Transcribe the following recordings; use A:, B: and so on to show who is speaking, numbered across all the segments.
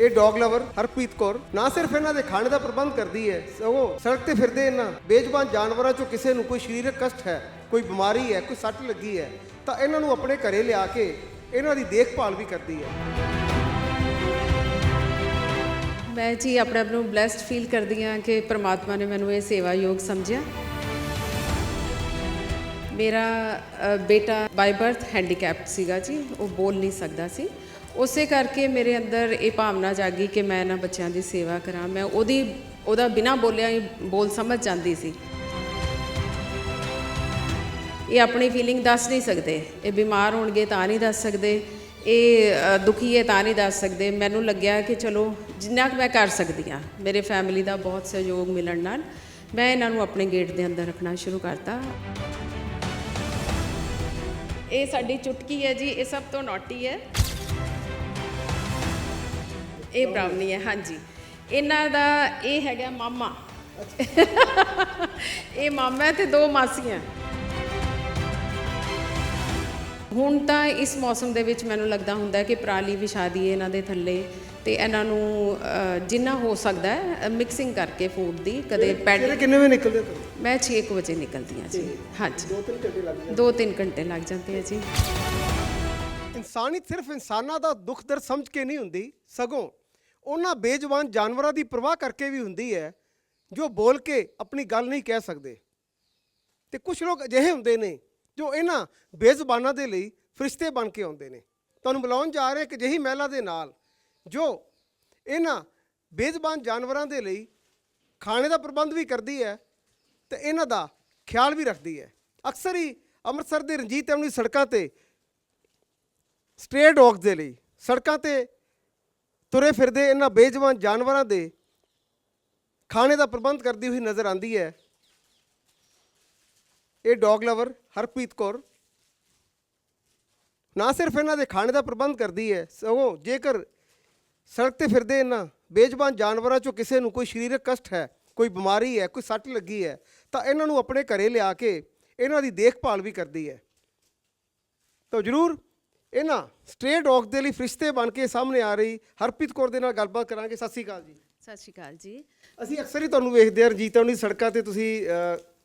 A: ਇਹ dog lover Harpreet Kaur ਨਾ ਸਿਰਫ ਇਹਨਾਂ ਦੇ ਖਾਣੇ ਦਾ ਪ੍ਰਬੰਧ ਕਰਦੀ ਹੈ, ਸਗੋਂ ਸੜਕ ਤੇ ਫਿਰਦੇ ਇਹਨਾਂ ਬੇਜ਼ਬਾਨ ਜਾਨਵਰਾਂ ਚੋਂ ਕਿਸੇ ਨੂੰ ਕੋਈ ਸਰੀਰਕ ਕਸ਼ਟ ਹੈ, ਕੋਈ ਬਿਮਾਰੀ ਹੈ, ਕੋਈ ਸੱਟ ਲੱਗੀ ਹੈ, ਤਾਂ ਇਹਨਾਂ ਨੂੰ ਆਪਣੇ ਘਰੇ ਲਿਆ ਕੇ ਇਹਨਾਂ ਦੀ ਦੇਖਭਾਲ ਵੀ ਕਰਦੀ ਹੈ।
B: ਮੈਂ ਜੀ ਆਪਣੇ ਆਪ ਨੂੰ ਬlesed ਫੀਲ ਕਰਦੀ ਹਾਂ ਕਿ ਪ੍ਰਮਾਤਮਾ ਨੇ ਮੈਨੂੰ ਇਹ ਸੇਵਾ ਯੋਗ ਸਮਝਿਆ। ਮੇਰਾ ਬੇਟਾ ਬਾਈ ਬਰਥ ਹੈਂਡੀਕੈਪਡ ਸੀਗਾ ਜੀ, ਉਹ ਬੋਲ ਨਹੀਂ ਸਕਦਾ ਸੀ। ਉਸੇ ਕਰਕੇ ਮੇਰੇ ਅੰਦਰ ਇਹ ਭਾਵਨਾ ਜਾਗੀ ਕਿ ਮੈਂ ਇਹਨਾਂ ਬੱਚਿਆਂ ਦੀ ਸੇਵਾ ਕਰਾਂ। ਮੈਂ ਉਹਦੀ, ਉਹਦਾ ਬਿਨਾ ਬੋਲਿਆ ਹੀ ਬੋਲ ਸਮਝ ਜਾਂਦੀ ਸੀ। ਇਹ ਆਪਣੀ ਫੀਲਿੰਗ ਦੱਸ ਨਹੀਂ ਸਕਦੇ। ਇਹ ਬਿਮਾਰ ਹੋਣਗੇ ਤਾਂ ਨਹੀਂ ਦੱਸ ਸਕਦੇ। ਇਹ ਦੁਖੀ ਹੈ ਤਾਂ ਨਹੀਂ ਦੱਸ ਸਕਦੇ। ਮੈਨੂੰ ਲੱਗਿਆ ਕਿ ਚਲੋ, ਜਿੰਨਾ ਕੁ ਮੈਂ ਕਰ ਸਕਦੀ ਹਾਂ, ਮੇਰੇ ਫੈਮਿਲੀ ਦਾ ਬਹੁਤ ਸਹਿਯੋਗ ਮਿਲਣ ਨਾਲ ਮੈਂ ਇਹਨਾਂ ਨੂੰ ਆਪਣੇ ਗੇਟ ਦੇ ਅੰਦਰ ਰੱਖਣਾ ਸ਼ੁਰੂ ਕਰਤਾ। ਇਹ ਸਾਡੀ ਚੁਟਕੀ ਹੈ ਜੀ, ਇਹ ਸਭ ਤੋਂ ਨੋਟੀ ਹੈ। ਇਹ ਬ੍ਰਾਊਨੀ ਹੈ ਹਾਂਜੀ। ਇਹਨਾਂ ਦਾ ਇਹ ਹੈਗਾ ਮਾਮਾ। ਇਹ ਮਾਮਾ ਤੇ ਦੋ ਮਾਸੀਆਂ। ਹੁਣ ਤਾਂ ਇਸ ਮੌਸਮ ਦੇ ਵਿੱਚ ਮੈਨੂੰ ਲੱਗਦਾ ਹੁੰਦਾ ਕਿ ਪਰਾਲੀ ਵਿਛਾ ਦਈਏ ਇਹਨਾਂ ਦੇ ਥੱਲੇ ਤੇ ਇਹਨਾਂ ਨੂੰ ਜਿੰਨਾ ਹੋ ਸਕਦਾ ਹੈ ਮਿਕਸਿੰਗ ਕਰਕੇ ਫੂਡ ਦੀ ਕਦੇ ਪੈਡ
A: ਕਿੰਨੇ ਵਜੇ ਨਿਕਲਦੇ ਤੂੰ
B: ਮੈਂ 6 ਵਜੇ ਨਿਕਲਦੀ ਹਾਂ ਜੀ। ਹਾਂਜੀ।
A: ਦੋ ਤਿੰਨ ਘੰਟੇ ਲੱਗ ਜਾਂਦੇ
B: 2-3 ਘੰਟੇ ਲੱਗ ਜਾਂਦੇ ਆ ਜੀ।
A: ਇਨਸਾਨੀਅਤ ਸਿਰਫ ਇਨਸਾਨਾਂ ਦਾ ਦੁੱਖ ਦਰਦ ਸਮਝ ਕੇ ਨਹੀਂ ਹੁੰਦੀ ਸਗੋਂ ਉਹਨਾਂ ਬੇਜ਼ੁਬਾਨ ਜਾਨਵਰਾਂ ਦੀ ਪਰਵਾਹ ਕਰਕੇ ਵੀ ਹੁੰਦੀ ਹੈ, ਜੋ ਬੋਲ ਕੇ ਆਪਣੀ ਗੱਲ ਨਹੀਂ ਕਹਿ ਸਕਦੇ। ਤੇ ਕੁਝ ਲੋਕ ਅਜਿਹੇ ਹੁੰਦੇ ਨੇ, ਜੋ ਇਹਨਾਂ ਬੇਜ਼ੁਬਾਨਾਂ ਦੇ ਲਈ ਫਰਿਸ਼ਤੇ ਬਣ ਕੇ ਆਉਂਦੇ ਨੇ। ਤੁਹਾਨੂੰ ਬੁਲਾਉਣ ਜਾ ਰਹੇ ਇੱਕ ਅਜਿਹੀ ਮਹਿਲਾ ਦੇ ਨਾਲ, ਜੋ ਇਹਨਾਂ ਬੇਜ਼ਬਾਨ ਜਾਨਵਰਾਂ ਦੇ ਲਈ ਖਾਣੇ ਦਾ ਪ੍ਰਬੰਧ ਵੀ ਕਰਦੀ ਹੈ ਤੇ ਇਹਨਾਂ ਦਾ ਖਿਆਲ ਵੀ ਰੱਖਦੀ ਹੈ। ਅਕਸਰ ਹੀ ਅੰਮ੍ਰਿਤਸਰ ਦੇ ਰਣਜੀਤ ਐਵਨਿਊ ਸੜਕਾਂ ਤੇ ਸਟ੍ਰੇ ਡੌਗਸ ਦੇ ਲਈ, ਸੜਕਾਂ ਤੇ ਤੁਰੇ ਫਿਰਦੇ ਇਹਨਾਂ ਬੇਜਵਾਨ ਜਾਨਵਰਾਂ ਦੇ ਖਾਣੇ ਦਾ ਪ੍ਰਬੰਧ ਕਰਦੀ ਹੋਈ ਨਜ਼ਰ ਆਂਦੀ ਹੈ। ਇਹ ਡੌਗ ਲਵਰ ਹਰਪ੍ਰੀਤ ਕੌਰ ਨਾ ਸਿਰਫ ਇਹਨਾਂ ਦੇ ਖਾਣੇ ਦਾ ਪ੍ਰਬੰਧ ਕਰਦੀ ਹੈ, ਸਗੋਂ ਜੇਕਰ ਸੜਕ ਤੇ ਫਿਰਦੇ ਇਹਨਾਂ ਬੇਜ਼ਬਾਨ ਜਾਨਵਰਾਂ ਚੋਂ ਕਿਸੇ ਨੂੰ ਕੋਈ ਸਰੀਰਕ ਕਸ਼ਟ ਹੈ, ਕੋਈ ਬਿਮਾਰੀ ਹੈ, ਕੋਈ ਸੱਟ ਲੱਗੀ ਹੈ, ਤਾਂ ਇਹਨਾਂ ਨੂੰ ਆਪਣੇ ਘਰੇ ਲਿਆ ਕੇ ਇਹਨਾਂ ਦੀ ਦੇਖਭਾਲ ਵੀ ਕਰਦੀ ਹੈ। ਤਾਂ ਜਰੂਰ ਇਹਨਾਂ ਸਟ੍ਰੇ ਡੌਗ ਦੇ ਲਈ ਫਰਿਸ਼ਤੇ ਬਣ ਕੇ ਸਾਹਮਣੇ ਆ ਰਹੀ ਹਰਪ੍ਰੀਤ ਕੌਰ ਦੇ ਨਾਲ ਗੱਲਬਾਤ ਕਰਾਂਗੇ। ਸਤਿ ਸ਼੍ਰੀ ਅਕਾਲ ਜੀ।
B: ਸਤਿ ਸ਼੍ਰੀ ਅਕਾਲ ਜੀ।
A: ਅਸੀਂ ਅਕਸਰ ਹੀ ਤੁਹਾਨੂੰ ਵੇਖਦੇ ਹਾਂ ਰਜੀਤ ਦੀ ਸੜਕਾਂ ਤੇ ਤੁਸੀਂ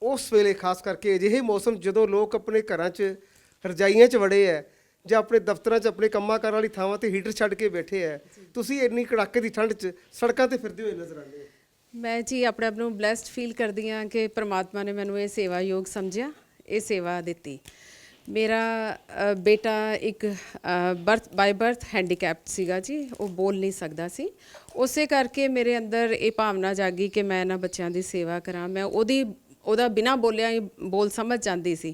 A: ਉਸ ਵੇਲੇ ਖਾਸ ਕਰਕੇ ਅਜਿਹੇ ਮੌਸਮ ਜਦੋਂ ਲੋਕ ਆਪਣੇ ਘਰਾਂ 'ਚ ਰਜਾਈਆਂ 'ਚ ਵੜੇ ਹੈ ਜਾਂ ਆਪਣੇ ਦਫ਼ਤਰਾਂ 'ਚ ਆਪਣੇ ਕੰਮਾਂ ਕਾਰਾਂ ਵਾਲੀ ਥਾਵਾਂ ਤੇ ਹੀਟਰ ਛੱਡ ਕੇ ਬੈਠੇ ਹੈ ਤੁਸੀਂ ਇੰਨੀ ਕੜਾਕੇ ਦੀ ਠੰਡ 'ਚ ਸੜਕਾਂ ਤੇ ਫਿਰਦੇ ਹੋਏ ਨਜ਼ਰ ਆਉਂਦੇ ਹੋ।
B: ਮੈਂ ਜੀ ਆਪਣੇ ਆਪ ਨੂੰ ਬlesed ਫੀਲ ਕਰਦੀ ਹਾਂ ਕਿ ਪ੍ਰਮਾਤਮਾ ਨੇ ਮੈਨੂੰ ਇਹ ਸੇਵਾ ਯੋਗ ਸਮਝਿਆ ਇਹ ਸੇਵਾ ਦਿੱਤੀ। ਮੇਰਾ ਬੇਟਾ ਇੱਕ ਬਰਥ ਬਾਈ ਬਰਥ ਹੈਂਡੀਕੈਪਡ ਸੀਗਾ ਜੀ, ਉਹ ਬੋਲ ਨਹੀਂ ਸਕਦਾ ਸੀ। ਉਸੇ ਕਰਕੇ ਮੇਰੇ ਅੰਦਰ ਇਹ ਭਾਵਨਾ ਜਾਗੀ ਕਿ ਮੈਂ ਇਹਨਾਂ ਬੱਚਿਆਂ ਦੀ ਸੇਵਾ ਕਰਾਂ। ਮੈਂ ਉਹਦੀ, ਉਹਦਾ ਬਿਨਾ ਬੋਲਿਆ ਹੀ ਬੋਲ ਸਮਝ ਜਾਂਦੀ ਸੀ।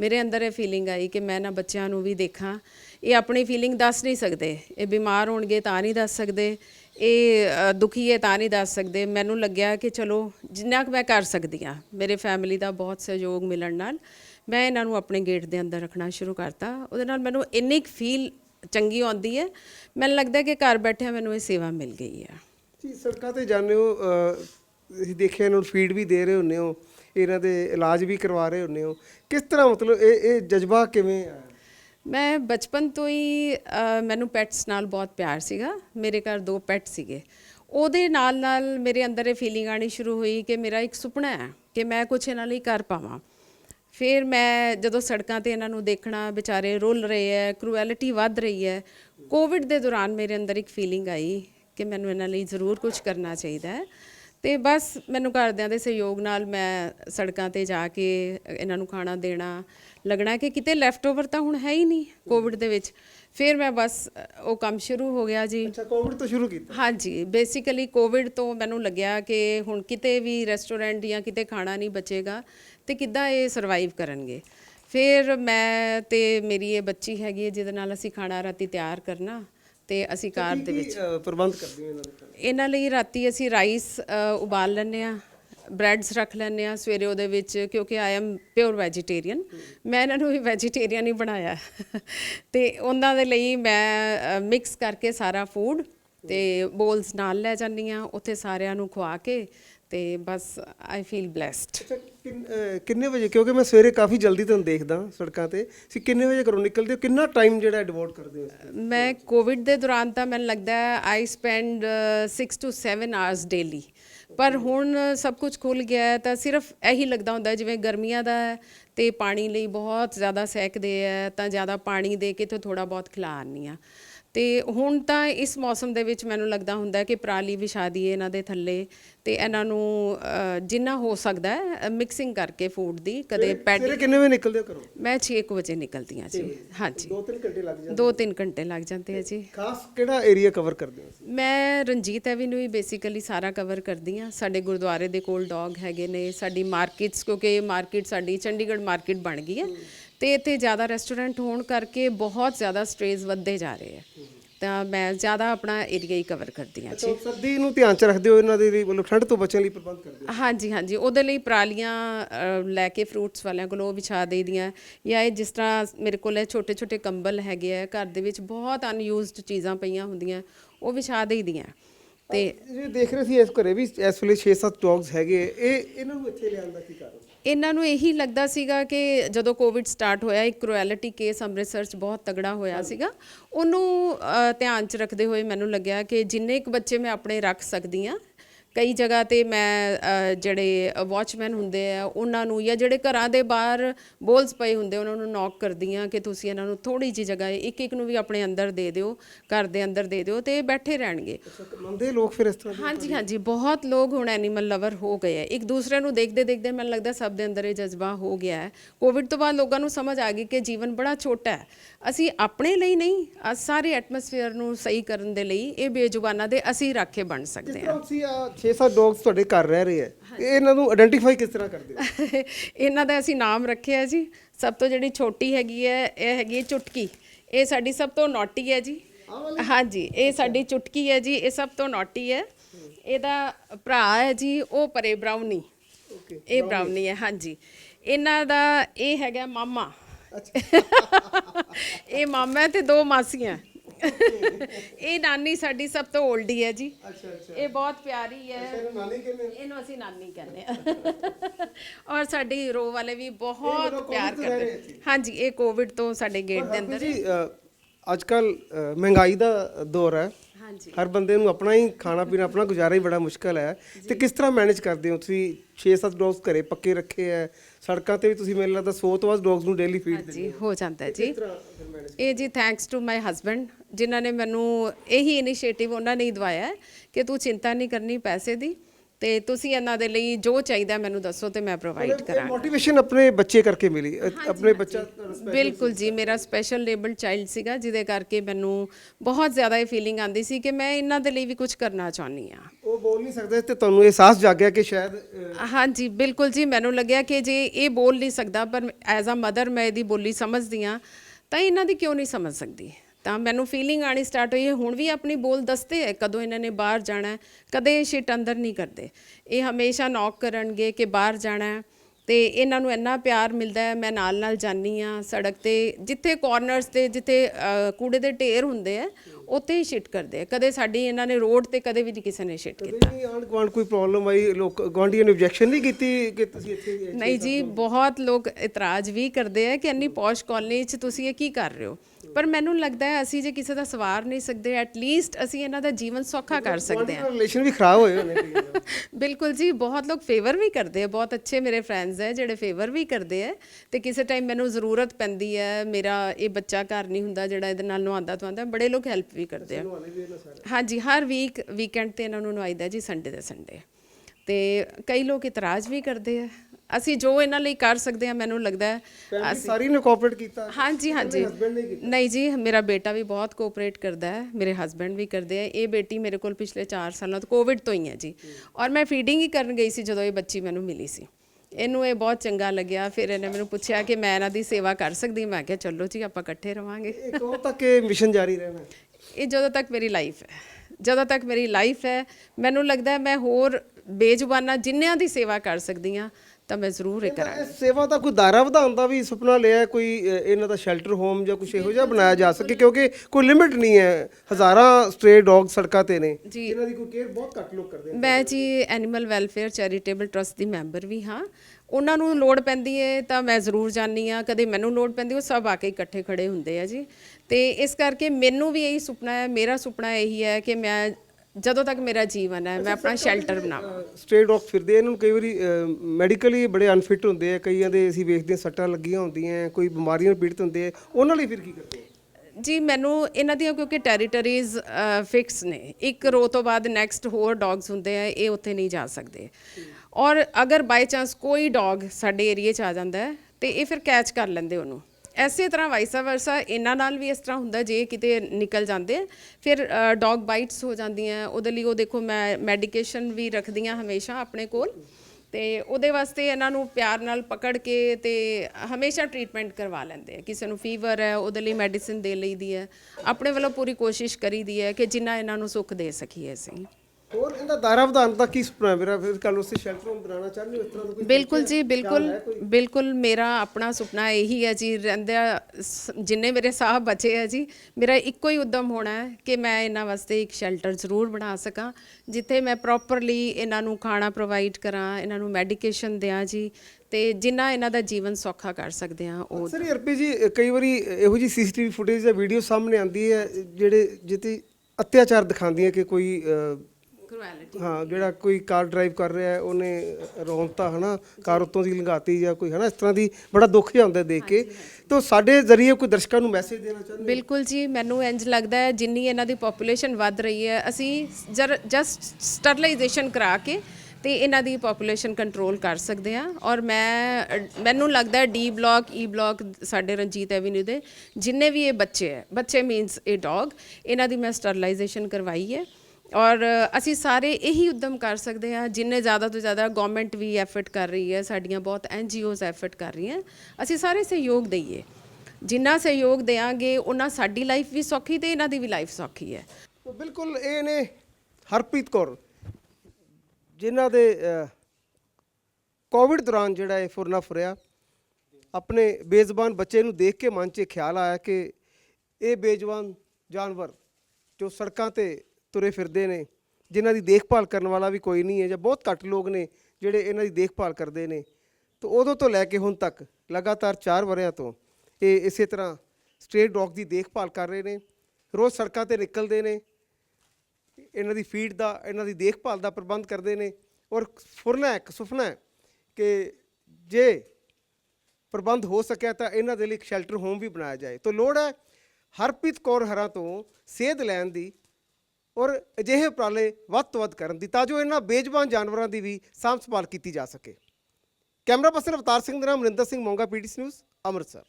B: ਮੇਰੇ ਅੰਦਰ ਇਹ ਫੀਲਿੰਗ ਆਈ ਕਿ ਮੈਂ ਇਹਨਾਂ ਬੱਚਿਆਂ ਨੂੰ ਵੀ ਦੇਖਾਂ। ਇਹ ਆਪਣੀ ਫੀਲਿੰਗ ਦੱਸ ਨਹੀਂ ਸਕਦੇ। ਇਹ ਬਿਮਾਰ ਹੋਣਗੇ ਤਾਂ ਨਹੀਂ ਦੱਸ ਸਕਦੇ। ਇਹ ਦੁਖੀ ਹੈ ਤਾਂ ਨਹੀਂ ਦੱਸ ਸਕਦੇ। ਮੈਨੂੰ ਲੱਗਿਆ ਕਿ ਚਲੋ, ਜਿੰਨਾ ਕੁ ਮੈਂ ਕਰ ਸਕਦੀ ਹਾਂ, ਮੇਰੇ ਫੈਮਿਲੀ ਦਾ ਬਹੁਤ ਸਹਿਯੋਗ ਮਿਲਣ ਨਾਲ। ਮੈਂ ਇਹਨਾਂ ਨੂੰ ਆਪਣੇ ਗੇਟ ਦੇ ਅੰਦਰ ਰੱਖਣਾ ਸ਼ੁਰੂ ਕਰਤਾ। ਉਹਦੇ ਨਾਲ ਮੈਨੂੰ ਇੰਨੀ ਕੁ ਫੀਲ ਚੰਗੀ ਆਉਂਦੀ ਹੈ। ਮੈਨੂੰ ਲੱਗਦਾ ਕਿ ਘਰ ਬੈਠਿਆਂ ਮੈਨੂੰ ਇਹ ਸੇਵਾ ਮਿਲ ਗਈ ਹੈ
A: ਜੀ ਸੜਕਾਂ ਤੇ ਜਾਂਦੇ ਹੋ ਤੁਸੀਂ ਦੇਖਿਆ ਇਹਨਾਂ ਨੂੰ ਫੀਡ ਵੀ ਦੇ ਰਹੇ ਹੁੰਦੇ ਹੋ ਇਹਨਾਂ ਦੇ ਇਲਾਜ ਵੀ ਕਰਵਾ ਰਹੇ ਹੁੰਦੇ ਹੋ। ਕਿਸ ਤਰ੍ਹਾਂ ਮਤਲਬ ਇਹ ਇਹ ਜਜ਼ਬਾ ਕਿਵੇਂ ਆਇਆ?
B: ਮੈਂ ਬਚਪਨ ਤੋਂ ਹੀ ਮੈਨੂੰ ਪੈਟਸ ਨਾਲ ਬਹੁਤ ਪਿਆਰ ਸੀਗਾ। ਮੇਰੇ ਘਰ ਦੋ ਪੈਟ ਸੀਗੇ। ਉਹਦੇ ਨਾਲ ਨਾਲ ਮੇਰੇ ਅੰਦਰ ਇਹ ਫੀਲਿੰਗ ਆਣੀ ਸ਼ੁਰੂ ਹੋਈ ਕਿ ਮੇਰਾ ਇੱਕ ਸੁਪਨਾ ਹੈ ਕਿ ਮੈਂ ਕੁਝ ਇਹਨਾਂ ਲਈ ਕਰ ਪਾਵਾਂ। ਫਿਰ ਮੈਂ ਜਦੋਂ ਸੜਕਾਂ ਤੇ ਇਹਨਾਂ ਨੂੰ ਦੇਖਣਾ ਵਿਚਾਰੇ ਰੁੱਲ ਰਹੇ ਹੈ ਕਰੂਐਲਿਟੀ ਵੱਧ ਰਹੀ ਹੈ ਕੋਵਿਡ ਦੇ ਦੌਰਾਨ ਮੇਰੇ ਅੰਦਰ ਇੱਕ ਫੀਲਿੰਗ ਆਈ ਕਿ ਮੈਨੂੰ ਇਹਨਾਂ ਲਈ ਜ਼ਰੂਰ ਕੁਝ ਕਰਨਾ ਚਾਹੀਦਾ ਹੈ ਤੇ ਬਸ ਮੈਨੂੰ ਘਰਦਿਆਂ ਦੇ ਸਹਿਯੋਗ ਨਾਲ ਮੈਂ ਸੜਕਾਂ ਤੇ ਜਾ ਕੇ ਇਹਨਾਂ ਨੂੰ ਖਾਣਾ ਦੇਣਾ ਲੱਗਣਾ ਕਿ ਕਿਤੇ ਲੈਫਟ ਓਵਰ ਤਾਂ ਹੁਣ ਹੈ ਹੀ ਨਹੀਂ ਕੋਵਿਡ ਦੇ ਵਿੱਚ। ਫਿਰ ਮੈਂ ਬਸ ਉਹ ਕੰਮ ਸ਼ੁਰੂ ਹੋ ਗਿਆ ਜੀ।
A: ਅੱਛਾ ਕੋਵਿਡ ਤੋਂ ਸ਼ੁਰੂ ਕੀਤਾ?
B: ਹਾਂਜੀ ਬੇਸਿਕਲੀ ਕੋਵਿਡ ਤੋਂ ਮੈਨੂੰ ਲੱਗਿਆ ਕਿ ਹੁਣ ਕਿਤੇ ਵੀ ਰੈਸਟੋਰੈਂਟ ਜਾਂ ਕਿਤੇ ਖਾਣਾ ਨਹੀਂ ਬਚੇਗਾ। ਤੇ ਕਿੱਦਾਂ ਇਹ ਸਰਵਾਈਵ ਕਰਨਗੇ? ਫਿਰ ਮੈਂ ਤੇ ਮੇਰੀ ਇਹ ਬੱਚੀ ਹੈਗੀ ਹੈ ਜਿਹਦੇ ਨਾਲ ਅਸੀਂ ਖਾਣਾ ਰਾਤੀ ਤਿਆਰ ਕਰਨਾ ਤੇ ਅਸੀਂ ਕਾਰ ਦੇ ਵਿੱਚ
A: ਪ੍ਰਬੰਧ ਕਰਦੇ ਹੋ ਇਹਨਾਂ ਦੇ?
B: ਇਹਨਾਂ ਲਈ ਰਾਤੀ ਅਸੀਂ ਰਾਈਸ ਉਬਾਲ ਲੈਂਦੇ ਆ ਬ੍ਰੈਡਸ ਰੱਖ ਲੈਂਦੇ ਆ ਸਵੇਰੇ ਉਹਦੇ ਵਿੱਚ ਕਿਉਂਕਿ ਆਈ ਐਮ ਪਿਓਰ ਵੈਜੀਟੇਰੀਅਨ ਮੈਂ ਇਹਨਾਂ ਨੂੰ ਵੀ ਵੈਜੀਟੇਰੀਅਨ ਹੀ ਬਣਾਇਆ। ਤੇ ਉਹਨਾਂ ਦੇ ਲਈ ਮੈਂ ਮਿਕਸ ਕਰਕੇ ਸਾਰਾ ਫੂਡ ਤੇ ਬੋਲਸ ਨਾਲ ਲੈ ਜਾਂਦੀ ਹਾਂ ਉੱਥੇ ਸਾਰਿਆਂ ਨੂੰ ਖਵਾ ਕੇ ਤੇ ਬਸ ਆਈ ਫੀਲ ਬlesed
A: ਅੱਛਾ ਕਿੰਨ- ਅਹ ਕਿੰਨੇ ਵਜੇ? ਕਿਉਂਕਿ ਮੈਂ ਸਵੇਰੇ ਕਾਫੀ ਜਲਦੀ ਤੁਹਾਨੂੰ ਦੇਖਦਾ ਸੜਕਾਂ ਤੇ। ਤੁਸੀਂ ਕਿੰਨੇ ਵਜੇ ਘਰੋਂ ਨਿਕਲਦੇ ਹੋ? ਕਿੰਨਾ ਟਾਈਮ ਜਿਹੜਾ ਡਿਵੋਟ ਕਰਦੇ ਹੋ?
B: ਮੈਂ ਕੋਵਿਡ ਦੇ ਦੌਰਾਨ ਤਾਂ ਮੈਨੂੰ ਲੱਗਦਾ ਹੈ I spend 6 to 7 hours daily ਪਰ ਹੁਣ ਸਭ ਕੁਝ ਖੁੱਲ ਗਿਆ ਹੈ ਤਾਂ ਸਿਰਫ ਇਹੀ ਲੱਗਦਾ ਹੁੰਦਾ ਹੈ ਜਿਵੇਂ ਗਰਮੀਆਂ ਦਾ ਹੈ ਤੇ ਪਾਣੀ ਲਈ ਬਹੁਤ ਜ਼ਿਆਦਾ ਸਹਿਕਦੇ ਹੈ ਤਾਂ ਜ਼ਿਆਦਾ ਪਾਣੀ ਦੇ ਕੇ ਤੇ ਥੋੜਾ ਬਹੁਤ ਖਿਲਾਰਨੀ ਆ। ਤੇ ਹੁਣ ਤਾਂ ਇਸ ਮੌਸਮ ਦੇ ਵਿੱਚ ਮੈਨੂੰ ਲੱਗਦਾ ਹੁੰਦਾ ਕਿ ਪਰਾਲੀ ਵਿਛਾ ਦਈਏ ਇਹਨਾਂ ਦੇ ਥੱਲੇ ਤੇ ਇਹਨਾਂ ਨੂੰ ਅ, ਜਿੰਨਾ ਹੋ ਸਕਦਾ ਹੈ ਮਿਕਸਿੰਗ ਕਰਕੇ ਫੂਡ ਦੀ ਕਦੇ ਪੈਡੀ
A: ਸਵੇਰੇ ਕਿੰਨੇ ਵਜੇ ਨਿਕਲਦੇ ਹੋ ਘਰੋਂ?
B: ਮੈਂ 6 ਵਜੇ ਨਿਕਲਦੀ ਹਾਂ ਜੀ। ਹਾਂਜੀ।
A: 2-3 ਘੰਟੇ ਲੱਗ ਜਾਂਦੇ
B: 2-3 ਘੰਟੇ ਲੱਗ ਜਾਂਦੇ ਆ ਜੀ।
A: ਖਾਸ ਕਿਹੜਾ ਏਰੀਆ ਕਵਰ ਕਰਦੇ ਹੋ
B: ਮੈਂ ਰਣਜੀਤ ਐਵੀਨਿਊ ਹੀ ਬੇਸਿਕਲੀ ਸਾਰਾ ਕਵਰ ਕਰਦੀ ਆ ਸਾਡੇ ਗੁਰਦੁਆਰੇ ਦੇ ਕੋਲ ਡੌਗ ਹੈਗੇ ਨੇ ਸਾਡੀ ਮਾਰਕੀਟਸ ਕਿਉਂਕਿ ਇਹ ਮਾਰਕੀਟ ਸਾਡੀ ਚੰਡੀਗੜ੍ਹ ਮਾਰਕੀਟ ਬਣ ਗਈ ਹੈ। ਤੇ ਇੱਥੇ ਜ਼ਿਆਦਾ ਰੈਸਟੋਰੈਂਟ ਹੋਣ ਕਰਕੇ ਬਹੁਤ ਜ਼ਿਆਦਾ ਸਟ੍ਰੇਸ ਵੱਧਦੇ ਜਾ ਰਹੇ ਆ। ਤਾਂ ਮੈਂ ਜ਼ਿਆਦਾ ਆਪਣਾ ਏਰੀਆ ਹੀ ਕਵਰ ਕਰਦੀ ਆ ਜੀ।
A: ਸਰਦੀ ਨੂੰ ਧਿਆਨ ਚ ਰੱਖਦੇ ਹੋ ਇਹਨਾਂ ਦੇ ਲਈ? ਮਤਲਬ ਠੰਡ ਤੋਂ ਬਚਣ ਲਈ ਪ੍ਰਬੰਧ ਕਰਦੇ ਹੋ?
B: ਹਾਂਜੀ ਹਾਂਜੀ। ਉਹਦੇ ਲਈ ਪਰਾਲੀਆਂ ਅ, ਲੈ ਕੇ ਫਰੂਟਸ ਵਾਲਿਆਂ ਕੋਲੋਂ ਉਹ ਵਿਛਾ ਦੇਈਦੀਆਂ ਜਾਂ ਇਹ ਜਿਸ ਤਰ੍ਹਾਂ ਮੇਰੇ ਕੋਲ ਇਹ ਛੋਟੇ ਛੋਟੇ ਕੰਬਲ ਹੈਗੇ ਆ ਘਰ ਦੇ ਵਿੱਚ ਬਹੁਤ ਅਨਯੂਜ਼ਡ ਚੀਜ਼ਾਂ ਪਈਆਂ ਹੁੰਦੀਆਂ ਉਹ ਵਿਛਾ ਦੇਈਦੀਆਂ ਤੇ
A: ਜੇ ਦੇਖ ਰਹੇ ਸੀ ਇਸ ਘਰੇ ਵੀ ਇਸ ਵੇਲੇ 6-7 ਡੌਗਸ ਹੈਗੇ ਇਹ ਇਹਨਾਂ ਨੂੰ ਇੱਥੇ ਲਿਆਉਣ ਦਾ ਕੀ ਕਾਰਨ?
B: ਇਹਨਾਂ ਨੂੰ ਇਹੀ ਲੱਗਦਾ ਸੀਗਾ ਕਿ ਜਦੋਂ ਕੋਵਿਡ ਸਟਾਰਟ ਹੋਇਆ ਇੱਕ ਕ੍ਰੂਐਲਿਟੀ ਕੇਸ ਅੰਮ੍ਰਿਤਸਰ 'ਚ ਬਹੁਤ ਤਗੜਾ ਹੋਇਆ ਸੀਗਾ। ਉਹਨੂੰ ਧਿਆਨ 'ਚ ਰੱਖਦੇ ਹੋਏ ਮੈਨੂੰ ਲੱਗਿਆ ਕਿ ਜਿੰਨੇ ਕੁ ਬੱਚੇ ਮੈਂ ਆਪਣੇ ਰੱਖ ਸਕਦੀ ਆ ਕਈ ਜਗ੍ਹਾ ਤੇ ਮੈਂ ਜਿਹੜੇ ਵਾਚਮੈਨ ਹੁੰਦੇ ਆ ਉਹਨਾਂ ਨੂੰ ਜਾਂ ਜਿਹੜੇ ਘਰਾਂ ਦੇ ਬਾਹਰ ਬੋਲਸ ਪਏ ਹੁੰਦੇ ਉਹਨਾਂ ਨੂੰ ਨੌਕ ਕਰਦੀ ਆ ਕਿ ਤੁਸੀਂ ਇਹਨਾਂ ਨੂੰ ਥੋੜੀ ਜਿਹੀ ਜਗ੍ਹਾ ਇੱਕ ਇੱਕ ਨੂੰ ਵੀ ਆਪਣੇ ਅੰਦਰ ਦੇ ਦਿਓ ਘਰ ਦੇ ਅੰਦਰ ਦੇ ਦਿਓ ਤੇ ਬੈਠੇ ਰਹਿਣਗੇ।
A: ਮੰਨਦੇ ਲੋਕ ਫਿਰ ਇਸ ਤਰ੍ਹਾਂ?
B: ਹਾਂਜੀ ਹਾਂਜੀ ਬਹੁਤ ਲੋਕ ਹੁਣ ਐਨੀਮਲ ਲਵਰ ਹੋ ਗਏ ਹੈ ਇੱਕ ਦੂਸਰੇ ਨੂੰ ਦੇਖਦੇ ਦੇਖਦੇ ਮੈਨੂੰ ਲੱਗਦਾ ਸਭ ਦੇ ਅੰਦਰ ਇਹ ਜਜ਼ਬਾ ਹੋ ਗਿਆ ਹੈ। ਕੋਵਿਡ ਤੋਂ ਬਾਅਦ ਲੋਕਾਂ ਨੂੰ ਸਮਝ ਆ ਗਈ ਕਿ ਜੀਵਨ ਬੜਾ ਛੋਟਾ ਹੈ। ਅਸੀਂ ਆਪਣੇ ਲਈ ਨਹੀਂ ਆ ਸਾਰੇ ਐਟਮੋਸਫੇਅਰ ਨੂੰ ਸਹੀ ਕਰਨ ਦੇ ਲਈ ਇਹ ਬੇਜ਼ੁਬਾਨਾਂ ਦੇ ਅਸੀਂ ਰਾਖੇ ਬਣ ਸਕਦੇ
A: ਤਰ੍ਹਾਂ ਤੁਸੀਂ ਆ 6-7 ਡੌਗਸ ਤੁਹਾਡੇ ਘਰ ਰਹਿ ਰਹੇ ਇਹ ਇਹਨਾਂ ਨੂੰ ਆਇਡੈਂਟੀਫਾਈ ਕਿਸ ਤਰ੍ਹਾਂ ਕਰਦੇ ਹੋ?
B: ਹਾਂ ਇਹਨਾਂ ਦਾ ਅਸੀਂ ਨਾਮ ਰੱਖਿਆ ਜੀ। ਸਭ ਤੋਂ ਜਿਹੜੀ ਛੋਟੀ ਹੈਗੀ ਹੈ ਇਹ ਹੈਗੀ ਹੈ ਚੁਟਕੀ। ਇਹ ਸਾਡੀ ਸਭ ਤੋਂ ਨੌਟੀ ਹੈ ਜੀ। ਹਾਂਜੀ ਇਹ ਸਾਡੀ ਚੁਟਕੀ ਹੈ ਜੀ। ਇਹ ਸਭ ਤੋਂ ਨੌਟੀ ਹੈ। ਇਹਦਾ ਭਰਾ ਹੈ ਜੀ ਉਹ ਪਰੇ ਬ੍ਰਾਊਨੀ
A: ਓਕੇ
B: ਇਹ ਬ੍ਰਾਊਨੀ ਹੈ ਹਾਂਜੀ। ਇਹਨਾਂ ਦਾ ਇਹ ਹੈਗਾ ਮਾਮਾ। ਇਹ ਮਾਮਾ ਹੈ ਤੇ ਦੋ ਮਾਸੀਆਂ। ਇਹ ਨਾਨੀ ਸਾਡੀ ਸਭ ਤੋਂ ਓਲਡੀ ਹੈ ਜੀ।
A: ਅੱਛਾ ਅੱਛਾ।
B: ਇਹ ਬਹੁਤ ਪਿਆਰੀ ਹੈ।
A: ਇਹਨੂੰ ਨਾਨੀ ਕਹਿੰਦੇ
B: ਇਹਨੂੰ ਅਸੀਂ ਨਾਨੀ ਕਹਿੰਦੇ ਆ। ਔਰ ਸਾਡੀ ਰੋ ਵਾਲੇ ਵੀ ਬਹੁਤ ਪਿਆਰ
A: COVID ਤੋਂ ਰਹਿ ਰਹੇ
B: ਕਰਦੇ ਹਾਂਜੀ ਇਹ ਕੋਵਿਡ ਤੋਂ ਸਾਡੇ ਗੇਟ ਦੇ ਅੰਦਰ
A: ਜੀ ਅੱਜ ਕੱਲ ਮਹਿੰਗਾਈ ਦਾ ਦੌਰ ਹੈ।
B: ਹਾਂਜੀ।
A: ਹਰ ਬੰਦੇ ਨੂੰ ਆਪਣਾ ਹੀ ਖਾਣਾ ਪੀਣਾ ਆਪਣਾ ਗੁਜ਼ਾਰਾ ਹੀ ਬੜਾ ਮੁਸ਼ਕਲ ਹੈ। ਤੇ ਕਿਸ ਤਰ੍ਹਾਂ ਮੈਨੇਜ ਕਰਦੇ ਹੋ ਤੁਸੀਂ? 6-7 ਡੌਗਸ ਘਰੇ ਪੱਕੇ ਰੱਖੇ ਹੈ ਸੜਕਾਂ ਤੇ ਵੀ ਤੁਸੀਂ ਮੈਨੂੰ ਲੱਗਦਾ 100 ਤੋਂ ਵੱਧ ਡੌਗਸ ਨੂੰ ਡੇਲੀ ਫੀਡ ਦਿੰਦੇ
B: ਜੀ ਹੋ ਜਾਂਦਾ ਹੈ ਜੀ। ਇਹ ਜੀ ਥੈਂਕਸ ਟੂ ਮਾਈ ਹਸਬੰਡ ਜਿਨ੍ਹਾਂ ਨੇ ਮੈਨੂੰ ਇਹੀ ਇਨੀਸ਼ੀਏਟਿਵ ਉਹਨਾਂ ਨੇ ਹੀ ਦਵਾਇਆ ਹੈ ਕਿ ਤੂੰ ਚਿੰਤਾ ਨਹੀਂ ਕਰਨੀ ਪੈਸੇ ਦੀ। ਤੇ ਤੁਸੀਂ ਇਹਨਾਂ ਦੇ ਲਈ ਜੋ ਚਾਹੀਦਾ ਮੈਨੂੰ ਦੱਸੋ ਤੇ ਮੈਂ ਪ੍ਰੋਵਾਈਡ ਕਰਾਂਗਾ।
A: ਮੋਟੀਵੇਸ਼ਨ ਆਪਣੇ ਬੱਚੇ ਕਰਕੇ ਮਿਲੀ ਆਪਣੇ ਬੱਚਾ
B: ਬਿਲਕੁਲ ਜੀ ਮੇਰਾ ਸਪੈਸ਼ਲ ਲੇਬਲਡ ਚਾਈਲਡ ਸੀਗਾ ਜਿਹਦੇ ਕਰਕੇ ਮੈਨੂੰ ਬਹੁਤ ਜ਼ਿਆਦਾ ਇਹ ਫੀਲਿੰਗ ਆਂਦੀ ਸੀ ਕਿ ਮੈਂ ਇਹਨਾਂ ਦੇ ਲਈ ਵੀ ਕੁਝ ਕਰਨਾ ਚਾਹੁੰਦੀ ਆ
A: ਉਹ ਬੋਲ ਨਹੀਂ ਸਕਦੇ ਤੇ ਤੁਹਾਨੂੰ ਅਹਿਸਾਸ ਜਾਗਿਆ ਕਿ ਸ਼ਾਇਦ
B: ਹਾਂਜੀ ਬਿਲਕੁਲ ਜੀ ਮੈਨੂੰ ਲੱਗਿਆ ਕਿ ਜੇ ਇਹ ਬੋਲ ਨਹੀਂ ਸਕਦਾ ਪਰ ਐਜ਼ ਅ ਮਦਰ ਮੈਂ ਇਹਦੀ ਬੋਲੀ ਸਮਝਦੀ ਆ ਤਾਂ ਇਹਨਾਂ ਦੀ ਕਿਉਂ ਨਹੀਂ ਸਮਝ ਸਕਦੀ? ਤਾਂ ਮੈਨੂੰ ਫੀਲਿੰਗ ਆਣੀ ਸਟਾਰਟ ਹੋਈ ਹੈ। ਹੁਣ ਵੀ ਆਪਣੀ ਬੋਲ ਦੱਸਦੇ ਹੈ ਕਦੋਂ ਇਹਨਾਂ ਨੇ ਬਾਹਰ ਜਾਣਾ ਹੈ। ਕਦੇ ਸ਼ਿਟ ਅੰਦਰ ਨਹੀਂ ਕਰਦੇ। ਇਹ ਹਮੇਸ਼ਾ ਨੌਕ ਕਰਨਗੇ ਕਿ ਬਾਹਰ ਜਾਣਾ ਹੈ। ਤੇ ਇਹਨਾਂ ਨੂੰ ਇੰਨਾ ਪਿਆਰ ਮਿਲਦਾ ਹੈ ਮੈਂ ਨਾਲ ਨਾਲ ਜਾਨੀ ਆ ਸੜਕ ਤੇ ਜਿੱਥੇ ਕਾਰਨਰਸ ਤੇ ਜਿੱਥੇ ਕੂੜੇ ਦੇ ਢੇਰ ਹੁੰਦੇ ਆ ਉੱਥੇ ਹੀ ਸ਼ਿਟ ਕਰਦੇ ਆ ਕਦੇ ਸਾਡੀ ਇਹਨਾਂ ਨੇ ਰੋਡ ਤੇ ਕਦੇ ਵੀ ਨਹੀਂ ਕਿਸੇ ਨੇ ਸ਼ਿਟ ਕੀਤਾ।
A: ਨਹੀਂ ਆਂਢ ਗੁਆਂਢ ਕੋਈ ਪ੍ਰੋਬਲਮ ਆਈ? ਲੋਕ ਗੁਆਂਢੀਆਂ ਨੇ ਆਬਜੈਕਸ਼ਨ ਨਹੀਂ ਕੀਤੀ ਕਿ ਤੁਸੀਂ ਇੱਥੇ
B: ਨਹੀਂ ਜੀ ਬਹੁਤ ਲੋਕ ਇਤਰਾਜ਼ ਵੀ ਕਰਦੇ ਆ ਕਿ ਇੰਨੀ ਪੌਸ਼ ਕਾਲਨੀ 'ਚ ਤੁਸੀਂ ਇਹ ਕੀ ਕਰ ਰਹੇ ਹੋ? ਪਰ ਮੈਨੂੰ ਲੱਗਦਾ ਹੈ ਅਸੀਂ ਜੇ ਕਿਸੇ ਦਾ ਸਵਾਰ ਨਹੀਂ ਸਕਦੇ ਐਟ ਲੀਸਟ ਅਸੀਂ ਇਹਨਾਂ ਦਾ ਜੀਵਨ ਸੌਖਾ ਕਰ ਸਕਦੇ ਹਾਂ।
A: ਰਿਲੇਸ਼ਨ ਵੀ ਖਰਾਬ ਹੋਏ ਹੋਣੇ।
B: ਬਿਲਕੁਲ ਜੀ ਬਹੁਤ ਲੋਕ ਫੇਵਰ ਵੀ ਕਰਦੇ ਆ ਬਹੁਤ ਅੱਛੇ ਮੇਰੇ ਫਰੈਂਡਸ ਹੈ ਜਿਹੜੇ ਫੇਵਰ ਵੀ ਕਰਦੇ ਆ ਤੇ ਕਿਸੇ ਟਾਈਮ ਮੈਨੂੰ ਜ਼ਰੂਰਤ ਪੈਂਦੀ ਹੈ ਮੇਰਾ ਇਹ ਬੱਚਾ ਘਰ ਨਹੀਂ ਹੁੰਦਾ ਜਿਹੜਾ ਇਹਦੇ ਨਾਲ ਨਵਾਉਂਦਾ ਤਵਾਉਂਦਾ ਬੜੇ ਲੋਕ ਹੈਲਪ ਵੀ ਕਰਦੇ ਆ। ਹਾਂਜੀ ਹਰ ਵੀਕ ਵੀਕਐਂਡ ਤੇ ਇਹਨਾਂ ਨੂੰ ਨਵਾਈਦਾ ਜੀ ਸੰਡੇ ਦੇ ਸੰਡੇ ਤੇ ਕਈ ਲੋਕ ਇਤਰਾਜ਼ ਵੀ ਕਰਦੇ ਆ। ਅਸੀਂ ਜੋ ਇਹਨਾਂ ਲਈ ਕਰ ਸਕਦੇ ਆ ਮੈਨੂੰ ਲੱਗਦਾ ਹੈ
A: ਫੈਮਿਲੀ ਸਾਰੀ ਨੇ ਕੋਆਪਰੇਟ ਕੀਤਾ।
B: ਹਾਂਜੀ ਹਾਂਜੀ? ਨਹੀਂ ਜੀ ਮੇਰਾ ਬੇਟਾ ਵੀ ਬਹੁਤ ਕੋਆਪਰੇਟ ਕਰਦਾ ਹੈ ਮੇਰੇ ਹਸਬੰਡ ਵੀ ਕਰਦੇ ਆ। ਇਹ ਬੇਟੀ ਮੇਰੇ ਕੋਲ ਪਿਛਲੇ 4 ਸਾਲਾਂ ਤੋਂ ਕੋਵਿਡ ਤੋਂ ਹੀ ਹੈ ਜੀ। ਔਰ ਮੈਂ ਫੀਡਿੰਗ ਹੀ ਕਰਨ ਗਈ ਸੀ ਜਦੋਂ ਇਹ ਬੱਚੀ ਮੈਨੂੰ ਮਿਲੀ ਸੀ। ਇਹਨੂੰ ਇਹ ਬਹੁਤ ਚੰਗਾ ਲੱਗਿਆ। ਫਿਰ ਇਹਨੇ ਮੈਨੂੰ ਪੁੱਛਿਆ ਕਿ ਮੈਂ ਇਹਨਾਂ ਦੀ ਸੇਵਾ ਕਰ ਸਕਦੀ ਹਾਂ। ਮੈਂ ਕਿਹਾ ਚਲੋ ਜੀ ਆਪਾਂ ਇਕੱਠੇ ਰਵਾਂਗੇ।
A: ਉਹ ਤੱਕ ਇਹ ਮਿਸ਼ਨ ਜਾਰੀ ਰਹਿਣਾ ਹੈ।
B: ਇਹ ਜਦੋਂ ਤੱਕ ਮੇਰੀ ਲਾਈਫ ਹੈ। ਜਦੋਂ ਤੱਕ ਮੇਰੀ ਲਾਈਫ ਹੈ ਮੈਨੂੰ ਲੱਗਦਾ ਹੈ ਮੈਂ ਹੋਰ ਬੇਜ਼ੁਬਾਨਾਂ ਜਿੰਨਿਆਂ ਦੀ ਸੇਵਾ ਕਰ ਸਕਦੀ ਹਾਂ ਤਾਂ ਮੈਂ ਜ਼ਰੂਰ ਇਹ ਕਰਾਂਗੀ।
A: ਸੇਵਾ ਦਾ ਕੋਈ ਦਾਇਰਾ ਵਧਾਉਣ ਦਾ ਵੀ ਸੁਪਨਾ ਲਿਆ ਹੈ? ਕੋਈ ਅ, ਇਹਨਾਂ ਦਾ ਸ਼ੈਲਟਰ ਹੋਮ ਜਾਂ ਕੁਝ ਇਹੋ ਜਿਹਾ ਬਣਾਇਆ ਜਾ ਸਕੇ? ਕਿਉਂਕਿ ਕੋਈ ਲਿਮਿਟ ਨਹੀਂ ਹੈ। ਹਜ਼ਾਰਾਂ ਸਟ੍ਰੇ ਡੌਗ ਸੜਕਾਂ ਤੇ ਨੇ।
B: ਜੀ।
A: ਜਿਨ੍ਹਾਂ ਦੀ ਕੋਈ ਕੇਅਰ ਬਹੁਤ ਘੱਟ ਲੋਕ ਕਰਦੇ ਨੇ।
B: ਮੈਂ ਜੀ ਐਨੀਮਲ ਵੈਲਫੇਅਰ ਚੈਰੀਟੇਬਲ ਟਰਸਟ ਦੀ ਮੈਂਬਰ ਵੀ ਹਾਂ। ਉਹਨਾਂ ਨੂੰ ਲੋੜ ਪੈਂਦੀ ਹੈ ਤਾਂ ਮੈਂ ਜ਼ਰੂਰ ਜਾਂਦੀ ਆ ਕਦੇ ਮੈਨੂੰ ਲੋੜ ਪੈਂਦੀ ਉਹ ਸਭ ਆ ਕੇ ਇਕੱਠੇ ਖੜੇ ਹੁੰਦੇ ਆ ਜੀ। ਤੇ ਇਸ ਕਰਕੇ ਮੈਨੂੰ ਵੀ ਇਹੀ ਸੁਪਨਾ ਹੈ ਮੇਰਾ ਸੁਪਨਾ ਇਹੀ ਹੈ ਕਿ ਮੈਂ ਜਦੋਂ ਤੱਕ ਮੇਰਾ ਜੀਵਨ ਹੈ ਮੈਂ ਆਪਣਾ ਸ਼ੈਲਟਰ ਬਣਾਵਾਂ।
A: ਸਟ੍ਰੇ ਡੌਗ ਫਿਰਦੇ ਆ, ਇਹਨਾਂ ਨੂੰ ਕਈ ਵਾਰੀ ਮੈਡੀਕਲੀ ਬੜੇ ਅਨਫਿਟ ਹੁੰਦੇ ਆ ਕਈਆਂ ਦੇ ਅਸੀਂ ਵੇਖਦੇ ਹਾਂ ਸੱਟਾਂ ਲੱਗੀਆਂ ਹੁੰਦੀਆਂ ਕੋਈ ਬਿਮਾਰੀਆਂ ਨਾਲ ਪੀੜਤ ਹੁੰਦੇ ਆ ਉਹਨਾਂ ਲਈ ਫਿਰ ਕੀ ਕਰਦੇ ਆ?
B: ਜੀ ਮੈਨੂੰ ਇਹਨਾਂ ਦੀਆਂ ਕਿਉਂਕਿ ਟੈਰੀਟਰੀਜ਼ ਫਿਕਸ ਨੇ। ਇੱਕ ਰੋ ਤੋਂ ਬਾਅਦ ਨੈਕਸਟ ਹੋਰ ਡੌਗਸ ਹੁੰਦੇ ਆ ਇਹ ਉੱਥੇ ਨਹੀਂ ਜਾ ਸਕਦੇ। ਔਰ ਅਗਰ ਬਾਈ ਚਾਂਸ ਕੋਈ ਡੌਗ ਸਾਡੇ ਏਰੀਏ 'ਚ ਆ ਜਾਂਦਾ ਹੈ ਤੇ ਇਹ ਫਿਰ ਕੈਚ ਕਰ ਲੈਂਦੇ ਉਹਨੂੰ। ਐਸੇ ਤਰ੍ਹਾਂ ਵਾਈਸਾ ਵਰਸਾ ਇਹਨਾਂ ਨਾਲ ਵੀ ਇਸ ਤਰ੍ਹਾਂ ਹੁੰਦਾ, ਜੇ ਕਿਤੇ ਨਿਕਲ ਜਾਂਦੇ ਫਿਰ ਡੌਗ ਬਾਈਟਸ ਹੋ ਜਾਂਦੀਆਂ, ਉਹਦੇ ਲਈ ਉਹ ਦੇਖੋ ਮੈਂ ਮੈਡੀਕੇਸ਼ਨ ਵੀ ਰੱਖਦੀ ਹਾਂ ਹਮੇਸ਼ਾ ਆਪਣੇ ਕੋਲ, ਤੇ ਉਹਦੇ ਵਾਸਤੇ ਇਹਨਾਂ ਨੂੰ ਪਿਆਰ ਨਾਲ ਪਕੜ ਕੇ ਤੇ ਹਮੇਸ਼ਾ ਟ੍ਰੀਟਮੈਂਟ ਕਰਵਾ ਲੈਂਦੇ ਆ। ਕਿਸੇ ਨੂੰ ਫੀਵਰ ਹੈ, ਉਹਦੇ ਲਈ ਮੈਡੀਸਿਨ ਦੇ ਲਈਦੀ ਹੈ, ਆਪਣੇ ਵੱਲੋਂ ਪੂਰੀ ਕੋਸ਼ਿਸ਼ ਕਰੀਦੀ ਹੈ ਕਿ ਜਿੰਨਾ ਇਹਨਾਂ ਨੂੰ ਸੁੱਖ ਦੇ ਸਕੀਏ ਅਸੀਂ।
A: ਹੋਰ ਇਹਦਾ ਦਾਇਰਾ ਵਧਾਉਣ ਦਾ ਕੀ ਸੁਪਨਾ ਹੈ? ਮੇਰਾ ਫਿਰ ਕੱਲ ਉਸੇ ਸ਼ੈਲਟਰ ਨੂੰ ਬਣਾਉਣਾ ਚਾਹੁੰਦੇ ਹੋ ਇਸ ਤਰ੍ਹਾਂ ਦਾ ਕੋਈ
B: ਬਿਲਕੁਲ ਜੀ ਬਿਲਕੁਲ ਬਿਲਕੁਲ ਮੇਰਾ ਆਪਣਾ ਸੁਪਨਾ ਇਹੀ ਹੈ ਜੀ ਰਹਿੰਦਿਆਂ ਜਿੰਨੇ ਮੇਰੇ ਸਾਹ ਬਚੇ ਹੈ ਜੀ ਮੇਰਾ ਇੱਕੋ ਹੀ ਉਦਮ ਹੋਣਾ ਹੈ ਕਿ ਮੈਂ ਇਹਨਾਂ ਵਾਸਤੇ ਇੱਕ ਸ਼ੈਲਟਰ ਜ਼ਰੂਰ ਬਣਾ ਸਕਾਂ ਜਿੱਥੇ ਮੈਂ ਪ੍ਰੋਪਰਲੀ ਇਹਨਾਂ ਨੂੰ ਖਾਣਾ ਪ੍ਰੋਵਾਈਡ ਕਰਾਂ ਇਹਨਾਂ ਨੂੰ ਮੈਡੀਕੇਸ਼ਨ ਦਿਆਂ ਜੀ ਤੇ ਜਿੰਨਾ ਇਹਨਾਂ ਦਾ ਜੀਵਨ ਸੌਖਾ ਕਰ ਸਕਦੇ ਆ ਉਹ
A: ਸਰ ਅਰਪੀ ਜੀ ਕਈ ਵਾਰੀ ਇਹੋ ਜੀ ਸੀਸੀਟੀਵੀ ਫੁਟੇਜ ਜਾਂ ਵੀਡੀਓ ਸਾਹਮਣੇ ਆਉਂਦੀ ਹੈ ਜਿਹੜੇ ਜਿੱਤੇ ਅਤਿਆਚਾਰ ਦਿਖਾਉਂਦੀਆਂ ਕਿ ਕੋਈ
B: cruelty
A: ਹਾਂ ਜਿਹੜਾ ਕੋਈ ਕਾਰ ਡਰਾਈਵ ਕਰ ਰਿਹਾ ਹੈ ਉਹਨੇ ਰੌਂਤਾ ਹਨਾ ਕਾਰ ਉੱਤੋਂ ਦੀ ਲੰਘਾਤੀ ਜਾਂ ਕੋਈ ਹਨਾ ਇਸ ਤਰ੍ਹਾਂ ਦੀ ਬੜਾ ਦੁੱਖ ਜਿਹਾ ਹੁੰਦਾ ਦੇਖ ਕੇ। ਤਾਂ ਸਾਡੇ ਜ਼ਰੀਏ ਕੋਈ ਦਰਸ਼ਕਾਂ ਨੂੰ ਮੈਸੇਜ ਦੇਣਾ ਚਾਹੁੰਦੇ
B: ਬਿਲਕੁਲ ਜੀ ਮੈਨੂੰ ਇੰਜ ਲੱਗਦਾ ਹੈ ਜਿੰਨੀ ਇਹਨਾਂ ਦੀ ਪੋਪੂਲੇਸ਼ਨ ਵੱਧ ਰਹੀ ਹੈ ਅਸੀਂ ਜਸਟ ਸਟਰਲਾਈਜੇਸ਼ਨ ਕਰਾ ਕੇ ਤੇ ਇਹਨਾਂ ਦੀ ਪੋਪੂਲੇਸ਼ਨ ਕੰਟਰੋਲ ਕਰ ਸਕਦੇ ਹਾਂ। ਔਰ ਮੈਂ ਮੈਨੂੰ ਲੱਗਦਾ ਹੈ ਡੀ ਬਲਾਕ ਈ ਬਲਾਕ ਸਾਡੇ ਰਣਜੀਤ ਐਵੀਨਿਊ ਦੇ ਜਿੰਨੇ ਵੀ ਇਹ ਬੱਚੇ ਹੈ ਬੱਚੇ ਮੀਨਸ ਇਹ ਡੌਗ ਇਹਨਾਂ ਦੀ ਮੈਂ ਸਟਰਲਾਈਜੇਸ਼ਨ ਕਰਵਾਈ ਹੈ। ਔਰ ਅਸੀਂ ਸਾਰੇ ਇਹੀ ਉਦਮ ਕਰ ਸਕਦੇ ਹਾਂ, ਜਿੰਨੇ ਜ਼ਿਆਦਾ ਤੋਂ ਜ਼ਿਆਦਾ ਗਵਰਨਮੈਂਟ ਵੀ ਐਫਰਟ ਕਰ ਰਹੀ ਹੈ, ਸਾਡੀਆਂ ਬਹੁਤ ਐਨ ਜੀ ਓਜ਼ ਐਫਰਟ ਕਰ ਰਹੀਆਂ ਅਸੀਂ ਸਾਰੇ ਸਹਿਯੋਗ ਦਈਏ। ਜਿੰਨਾ ਸਹਿਯੋਗ ਦੇਾਂਗੇ ਉਹਨਾਂ ਸਾਡੀ ਲਾਈਫ ਵੀ ਸੌਖੀ ਤੇ ਇਹਨਾਂ ਦੀ ਵੀ ਲਾਈਫ ਸੌਖੀ ਹੈ।
A: ਬਿਲਕੁਲ ਇਹ ਨੇ ਹਰਪ੍ਰੀਤ ਕੌਰ, ਜਿਨ੍ਹਾਂ ਦੇ ਕੋਵਿਡ ਦੌਰਾਨ ਜਿਹੜਾ ਇਹ ਫੁਰਨਾ ਫੁਰਿਆ, ਆਪਣੇ ਬੇਜ਼ਬਾਨ ਬੱਚੇ ਨੂੰ ਦੇਖ ਕੇ ਮਨ 'ਚ ਖਿਆਲ ਆਇਆ ਕਿ ਇਹ ਬੇਜ਼ਬਾਨ ਜਾਨਵਰ ਜੋ ਸੜਕਾਂ ਤੇ ਤੁਰੇ ਫਿਰਦੇ ਨੇ ਜਿਨ੍ਹਾਂ ਦੀ ਦੇਖਭਾਲ ਕਰਨ ਵਾਲਾ ਵੀ ਕੋਈ ਨਹੀਂ ਹੈ ਜਾਂ ਬਹੁਤ ਘੱਟ ਲੋਕ ਨੇ ਜਿਹੜੇ ਇਹਨਾਂ ਦੀ ਦੇਖਭਾਲ ਕਰਦੇ ਨੇ। ਤਾਂ ਉਦੋਂ ਤੋਂ ਲੈ ਕੇ ਹੁਣ ਤੱਕ ਲਗਾਤਾਰ 4 ਵਰਿਆਂ ਤੋਂ ਇਹ ਇਸੇ ਤਰ੍ਹਾਂ ਸਟ੍ਰੇਟ ਡੌਗ ਦੀ ਦੇਖਭਾਲ ਕਰ ਰਹੇ ਨੇ ਰੋਜ਼ ਸੜਕਾਂ ਤੇ ਨਿਕਲਦੇ ਨੇ ਇਹਨਾਂ ਦੀ ਫੀਡ ਦਾ ਇਹਨਾਂ ਦੀ ਦੇਖਭਾਲ ਦਾ ਪ੍ਰਬੰਧ ਕਰਦੇ ਨੇ ਔਰ ਫੁਰਨਾ ਹੈ, ਇੱਕ ਸੁਪਨਾ ਹੈ ਕਿ ਜੇ ਪ੍ਰਬੰਧ ਹੋ ਸਕਿਆ ਤਾਂ ਇਹਨਾਂ ਦੇ ਲਈ ਇੱਕ ਸ਼ੈਲਟਰ ਹੋਮ ਵੀ ਬਣਾਇਆ ਜਾਏ। ਤਾਂ ਲੋੜ ਹੈ ਹਰਪ੍ਰੀਤ ਕੌਰ ਹਰਾਂ ਤੋਂ ਸੇਧ ਲੈਣ ਦੀ ਔਰ ਅਜਿਹੇ ਉਪਰਾਲੇ ਵੱਧ ਤੋਂ ਵੱਧ ਕਰਨ ਦੀ ਤਾਂ ਜੋ ਇਹਨਾਂ ਬੇਜ਼ਬਾਨ ਜਾਨਵਰਾਂ ਦੀ ਵੀ ਸਾਂਭ ਸੰਭਾਲ ਕੀਤੀ ਜਾ ਸਕੇ। ਕੈਮਰਾ ਪਰਸਨ ਅਵਤਾਰ ਸਿੰਘ ਦੇ ਨਾਮ ਮਨਿੰਦਰ ਸਿੰਘ ਮੋਂਗਾ, ਪੀਟੀਸੀ ਨਿਊਜ਼, ਅੰਮ੍ਰਿਤਸਰ।